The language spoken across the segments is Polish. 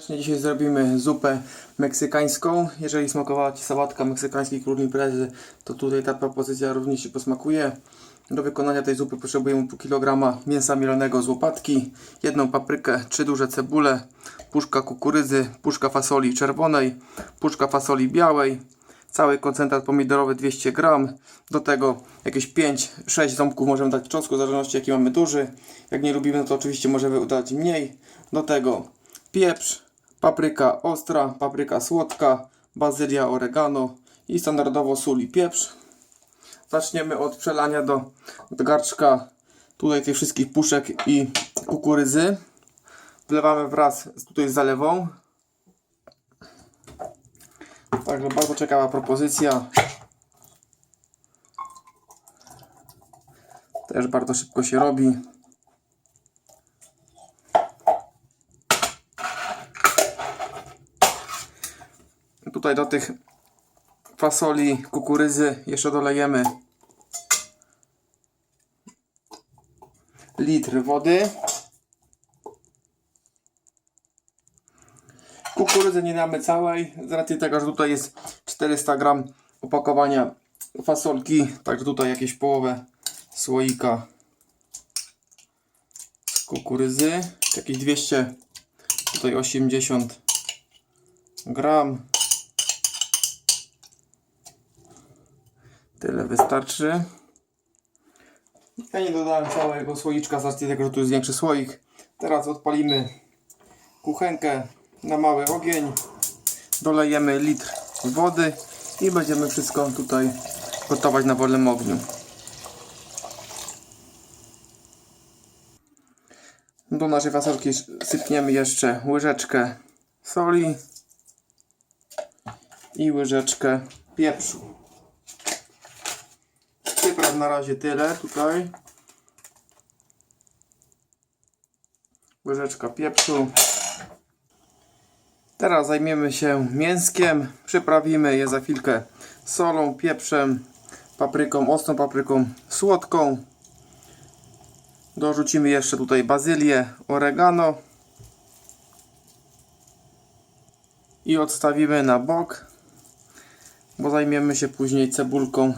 Dzisiaj zrobimy zupę meksykańską. Jeżeli smakowała Ci sałatka meksykańskiej król imprezy, to tutaj ta propozycja również Ci posmakuje. Do wykonania tej zupy potrzebujemy pół kilograma mięsa mielonego z łopatki, jedną paprykę, trzy duże cebule, puszka kukurydzy, puszka fasoli czerwonej, puszka fasoli białej, cały koncentrat pomidorowy 200 gram, do tego jakieś 5-6 ząbków możemy dać czosnku, w zależności jaki mamy duży. Jak nie lubimy, no to oczywiście możemy dać mniej. Do tego pieprz, papryka ostra, papryka słodka, bazylia, oregano i standardowo sól i pieprz. Zaczniemy od przelania do, do garczka tutaj tych wszystkich puszek i kukurydzy. Wlewamy wraz z, tutaj z zalewą. Także bardzo ciekawa propozycja. Też bardzo szybko się robi. Tutaj do tych fasoli, kukurydzy jeszcze dolejemy litr wody. Kukurydzy nie damy całej, z racji tego, że tutaj jest 400 gram opakowania fasolki, także tutaj jakieś połowę słoika kukurydzy, jakieś 200, tutaj 80 gram. Tyle wystarczy. Ja nie dodałem całego słoiczka z racji tego, że tu jest większy słoik. Teraz odpalimy kuchenkę na mały ogień. Dolejemy litr wody i będziemy wszystko tutaj gotować na wolnym ogniu. Do naszej fasolki sypniemy jeszcze łyżeczkę soli i łyżeczkę pieprzu. Przypraw na razie tyle tutaj. Łyżeczka pieprzu. Teraz zajmiemy się mięskiem. Przyprawimy je za chwilkę solą, pieprzem, papryką, ostrą papryką słodką. Dorzucimy jeszcze tutaj bazylię, oregano. I odstawimy na bok, bo zajmiemy się później cebulką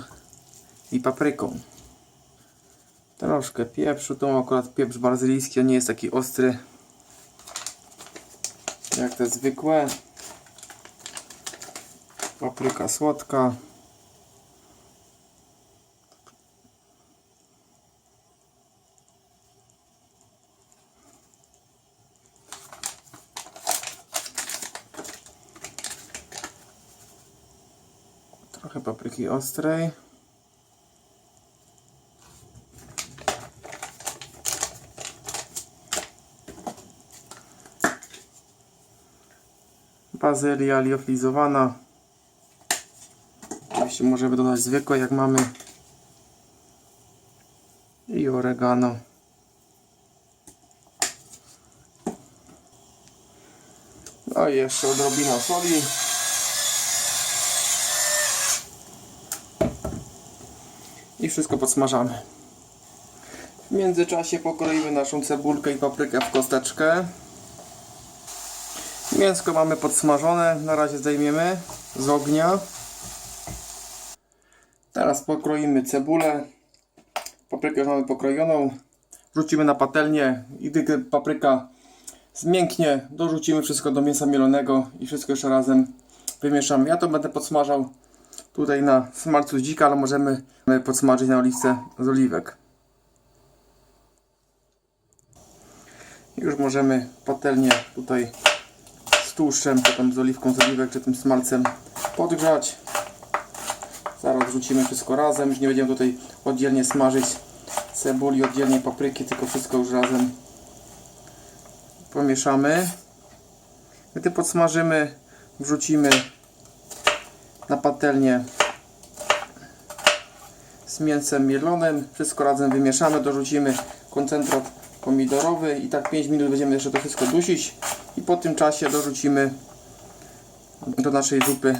i papryką. Troszkę pieprzu, to akurat pieprz brazylijski, on nie jest taki ostry jak te zwykłe. Papryka słodka. Trochę papryki ostrej. Bazylia liofilizowana. Oczywiście możemy dodać zwykłe jak mamy. I oregano. No i jeszcze odrobina soli. I wszystko podsmażamy. W międzyczasie pokroimy naszą cebulkę i paprykę w kosteczkę. Mięsko mamy podsmażone, na razie zdejmiemy z ognia. Teraz pokroimy cebulę. Paprykę już mamy pokrojoną. Wrzucimy na patelnię i gdy papryka zmięknie, dorzucimy wszystko do mięsa mielonego i wszystko jeszcze razem wymieszamy. Ja to będę podsmażał tutaj na smalcu dzika, ale możemy podsmażyć na oliwce z oliwek. Już możemy patelnię tutaj tłuszczem, czy z oliwką z oliwek, czy tym smalcem podgrzać. Zaraz wrzucimy wszystko razem, już nie będziemy tutaj oddzielnie smażyć cebuli, oddzielnie papryki, tylko wszystko już razem pomieszamy. Gdy podsmażymy, wrzucimy na patelnię z mięsem mielonym, wszystko razem wymieszamy, dorzucimy koncentrat pomidorowy i tak 5 minut będziemy jeszcze to wszystko dusić i po tym czasie dorzucimy do naszej zupy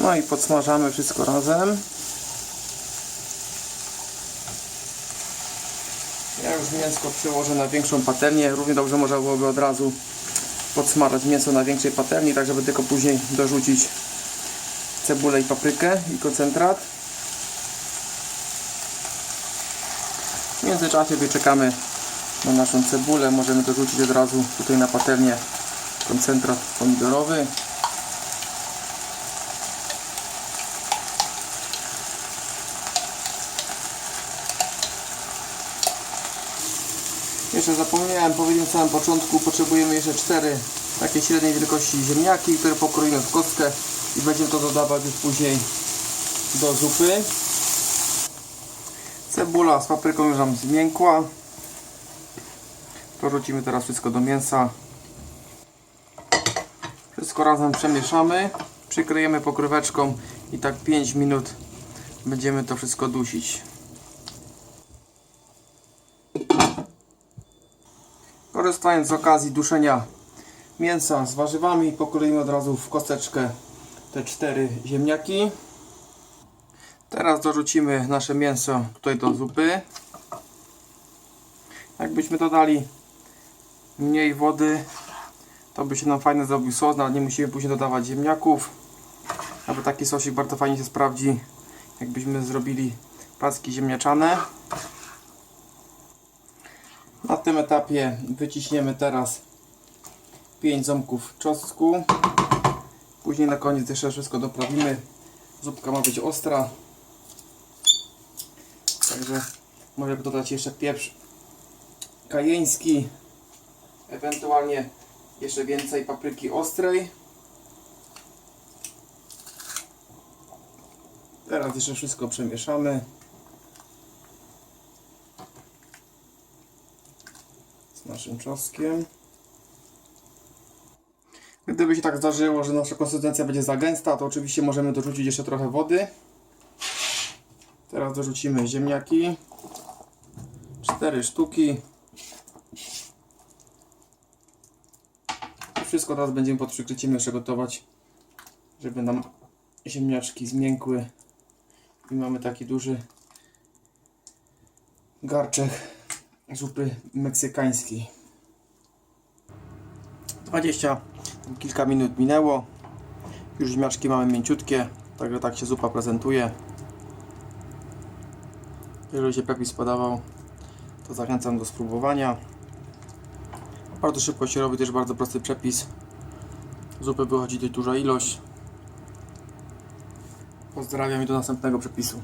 no i podsmażamy wszystko razem jak już mięsko przełożę na większą patelnię. Równie dobrze można byłoby od razu podsmarać mięso na większej patelni, tak żeby tylko później dorzucić cebulę i paprykę i koncentrat. W międzyczasie wyczekamy na naszą cebulę. Możemy dorzucić od razu tutaj na patelnię koncentrat pomidorowy. Jeszcze zapomniałem powiedzieć na samym początku, potrzebujemy jeszcze cztery takie średniej wielkości ziemniaki, które pokroimy w kostkę i będziemy to dodawać już później do zupy. Cebula z papryką już nam zmiękła. Dorzucimy teraz wszystko do mięsa. Wszystko razem przemieszamy. Przykryjemy pokryweczką i tak 5 minut będziemy to wszystko dusić. Korzystając z okazji duszenia mięsa z warzywami, pokroimy od razu w kosteczkę te cztery ziemniaki. Teraz dorzucimy nasze mięso tutaj do zupy. Jakbyśmy dodali mniej wody, to by się nam fajnie zrobił sos, nawet nie musimy później dodawać ziemniaków. Nawet taki sosik bardzo fajnie się sprawdzi, jakbyśmy zrobili placki ziemniaczane. Na tym etapie wyciśniemy teraz 5 ząbków czosnku. Później na koniec jeszcze wszystko doprawimy. Zupka ma być ostra. Także może dodać jeszcze pieprz kajeński. Ewentualnie jeszcze więcej papryki ostrej. Teraz jeszcze wszystko przemieszamy. z naszym czosnkiem. Gdyby się tak zdarzyło, że nasza konsystencja będzie za gęsta, to oczywiście możemy dorzucić jeszcze trochę wody. Teraz dorzucimy ziemniaki. 4 sztuki. Wszystko teraz będziemy pod przykryciem jeszcze gotować, żeby nam ziemniaczki zmiękły. I mamy taki duży garczek zupy meksykańskiej. 20 kilka minut minęło. Już ziemniaczki mamy mięciutkie, także tak się zupa prezentuje. Jeżeli się przepis podobał, to zachęcam do spróbowania. Bardzo szybko się robi, też bardzo prosty przepis. Zupy wychodzi dość duża ilość. Pozdrawiam i do następnego przepisu.